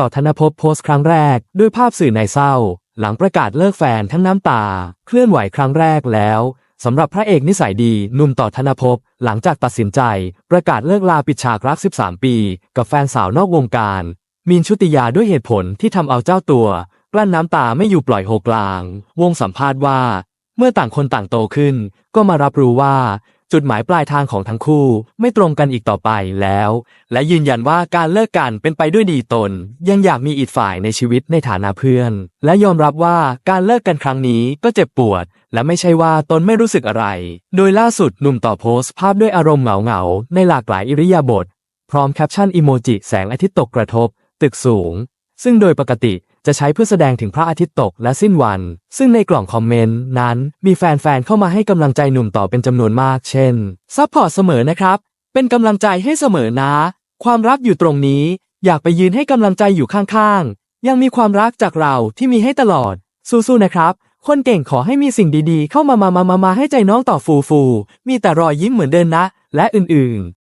ต่อธนภพโพสต์ครั้งแรก ด้วยภาพสื่อในเศร้า หลังประกาศเลิกแฟนทั้งน้ำตา เคลื่อนไหวครั้งแรกแล้วสำหรับพระเอกนิสัยดีหนุ่มต่อธนภพหลังจากตัดสินใจ ประกาศเลิกลาปิดฉากรัก 13 ปี กับแฟนสาวนอกวงการ มีนชุติยาด้วยเหตุผลที่ทำเอาเจ้าตัว กลั้นน้ำตาไม่อยู่ปล่อยโฮกลาง วงสัมภาษณ์ว่า เมื่อต่างคนต่างโตขึ้น ก็มารับรู้ว่า จุดหมายปลายทางของทั้งคู่ไม่ตรงกันอีกต่อไปแล้ว และยืนยันว่าการเลิกกันเป็นไปด้วยดีตน ยังอยากมีอีกฝ่ายในชีวิตในฐานะเพื่อน และยอมรับว่าการเลิกกันครั้งนี้ก็เจ็บปวด และไม่ใช่ว่าตนไม่รู้สึกอะไร โดยล่าสุดหนุ่มต่อโพสต์ภาพด้วยอารมณ์เหงาๆในหลากหลายอิริยาบถพร้อมแคปชั่นอิโมจิแสงอาทิตย์ตกกระทบ ตึกสูง ซึ่งโดยปกติ จะใช้เพื่อแสดงถึงพระอาทิตย์ตกและสิ้นวัน ซึ่งในกล่องคอมเมนต์นั้น มีแฟนๆเข้ามาให้กำลังใจหนุ่มต่อเป็นจำนวนมาก เช่นซัพพอร์ตเสมอนะครับ เป็นกำลังใจให้เสมอนะ ความรักอยู่ตรงนี้ อยากไปยืนให้กำลังใจอยู่ข้างๆ ยังมีความรักจากเราที่มีให้ตลอด สู้ๆนะครับ คนเก่งขอให้มีสิ่งดีๆ เข้ามามามามามาให้ใจน้องต่อฟูฟู มีแต่รอยยิ้มเหมือนเดินนะ และอื่นๆ